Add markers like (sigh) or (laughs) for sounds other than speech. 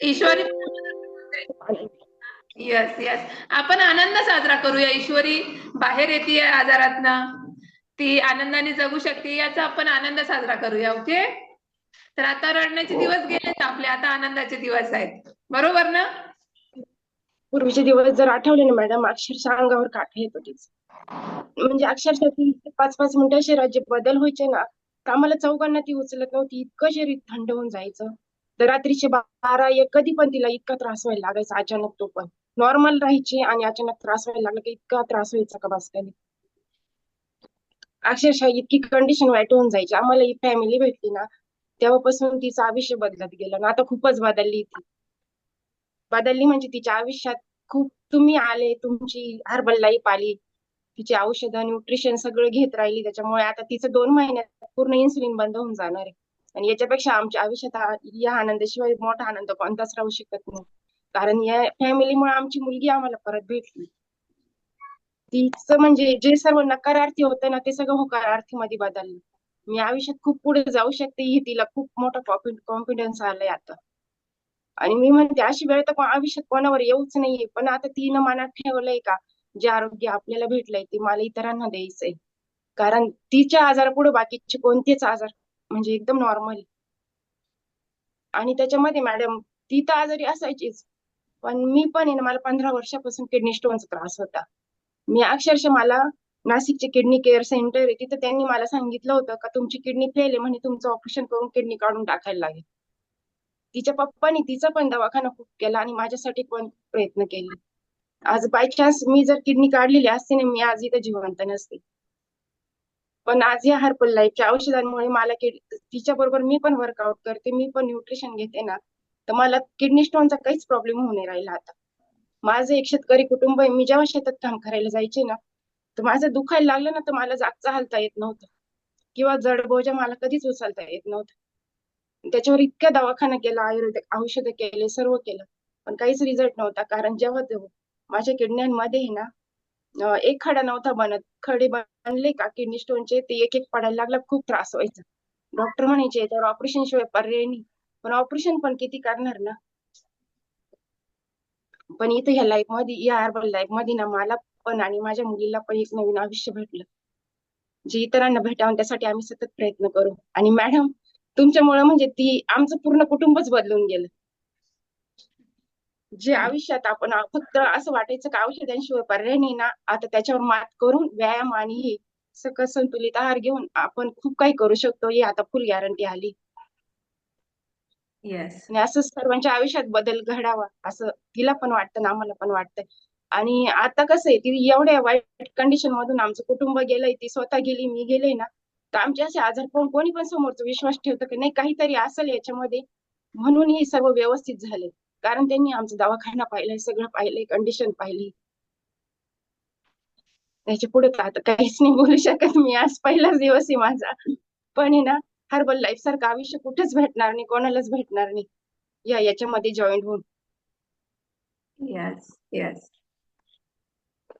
ईश्वरी (laughs) yes yes आपण आनंद साजरा करूया. ईश्वरी बाहेर येते आजारातनं. ती आनंदाने जगू शकते. याचा आपण आनंद साजरा करूया ओके तर आता रडण्याचे हो. दिवस गेलेत आपले. आता आनंदाचे दिवस आहेत. बरोबर ना? पूर्वीचे दिवस जर आठवले ना मॅडम अक्षरशः अंगावर काटा येतो तीच. म्हणजे अक्षरशः ती पाच पाच मिनिटं शरीराचे बदल व्हायचे ना तर आम्हाला चौघांना ती उचलत नव्हती. इतकं शरीर थंड होऊन जायचं. तर रात्रीचे बारा एक कधी पण तिला इतका त्रास व्हायला लागायचा अचानक तो पण. नॉर्मल राहायची आणि अचानक त्रास व्हायला लागला की इतका त्रास व्हायचा का बस अक्षरशः इतकी कंडिशन वाईट होऊन जायची. आम्हाला ही फॅमिली भेटली ना तेव्हापासून तिचं आयुष्य बदलत गेलं ना आता खूपच बदलली ती. बदलली म्हणजे तिच्या आयुष्यात खूप तुम्ही आले तुमची हर्बल लाईफ आली तिची औषधं न्यूट्रिशन सगळं घेत राहिली त्याच्यामुळे आता तिचं दोन महिन्यात पूर्ण इन्सुलिन बंद होऊन जाणार आहे. आणि याच्यापेक्षा आमच्या आयुष्यात या आनंदाशिवाय मोठा आनंद कोणताच राहू शकत नाही. कारण या फॅमिलीमुळे आमची मुलगी आम्हाला परत भेटली. तिचं म्हणजे जे सर्व नकारार्थी होतं ना ते सगळं होकारार्थी मध्ये बदललं. मी आयुष्यात खूप पुढे जाऊ शकते ही तिला खूप मोठा कॉन्फिडन्स आलाय आता. आणि मी म्हणते अशी वेळ तर आयुष्यात कोणावर येऊच नाहीये. पण आता तिनं मनात ठेवलंय का जे आरोग्य आपल्याला भेटलंय ते मला इतरांना द्यायचंय. कारण तिच्या आजार पुढे बाकीचे कोणतेच आजार म्हणजे एकदम नॉर्मल आणि त्याच्यामध्ये मॅडम ती तर आजारी असायचीच. पण मी पण आहे ना मला पंधरा वर्षापासून किडनी स्टोनचा त्रास होता. मी अक्षरशः मला नाशिकचे किडनी केअर सेंटर आहे तिथं त्यांनी मला सांगितलं होतं का तुमची किडनी फेल आहे म्हणे तुमचं ऑपरेशन करून किडनी काढून टाकायला लागेल. तिच्या पप्पानी तिचा पण दवाखाना खूप केला आणि माझ्यासाठी पण प्रयत्न केले. आज बाय चान्स मी जर किडनी काढलेली असते ना मी आज इथं जिवंत नसते. पण आज या हर्बल लाईफच्या औषधांमुळे मला तिच्या बरोबर मी पण वर्कआउट करते मी पण न्यूट्रिशन घेते ना तर मला किडनी स्टोनचा काहीच प्रॉब्लेम होऊ नाही राहिला आता. माझं एक शेतकरी कुटुंब आहे मी जेव्हा शेतात काम करायला जायचे ना तर माझं दुखायला लागलं ना तर मला जागचा हालता येत नव्हतं. किंवा जड बोजा मला कधीच उचलता येत नव्हतं. त्याच्यावर इतक्या दवाखाना केला आयुर्वेदिक औषधं केले सर्व केलं पण काहीच रिझल्ट नव्हता. कारण जेव्हा तेव्हा माझ्या किडण्यांमध्ये ना एक खडा नव्हता बनत. खडे बनले का? किडनी स्टोनचे ते एक एक पडायला लागला खूप त्रास व्हायचा. डॉक्टर म्हणायचे त्यावर ऑपरेशन शिवाय पर्याय नाही. पण ऑपरेशन पण किती करणार ना? पण इथे ह्या लाईफमध्ये या अर्बन लाईफमध्ये ना मला पण आणि माझ्या मुलीला पण एक नवीन आयुष्य भेटलं. जे इतरांना भेटावं त्यासाठी आम्ही सतत प्रयत्न करू. आणि मॅडम तुमच्यामुळे म्हणजे ती आमचं पूर्ण कुटुंबच बदलून गेलं. जे आयुष्यात आपण फक्त असं वाटायचं का औषधांशिवाय पर्याय नाही ना आता त्याच्यावर मात करून व्यायाम आणि हे सकल संतुलित आहार घेऊन आपण खूप काही करू शकतो ही आता फुल गॅरंटी आली. येस आणि असं सर्वांच्या आयुष्यात बदल घडावा असं तिला पण वाटतं ना आम्हाला पण वाटतंय. आणि आता कसं आहे ती एवढ्या वाईट कंडिशन मधून आमचं कुटुंब गेलंय ती स्वतः गेली मी गेले ना तर आमचे असे आजार पाहून कोणी पण समोरचा विश्वास ठेवतं की नाही काहीतरी असेल याच्यामध्ये म्हणून हे सर्व व्यवस्थित झाले कारण त्यांनी आमचा दवाखाना पाहिलाय सगळं पाहिलंय कंडिशन पाहिली. त्याच्या पुढे आता काहीच नाही बोलू शकत मी. आज पहिलाच दिवस आहे माझा. पण आहे ना हर्बल लाईफ सारखं आयुष्य कुठेच भेटणार नाही कोणालाच भेटणार नाही. या याच्यामध्ये जॉईन होऊन. Yes yes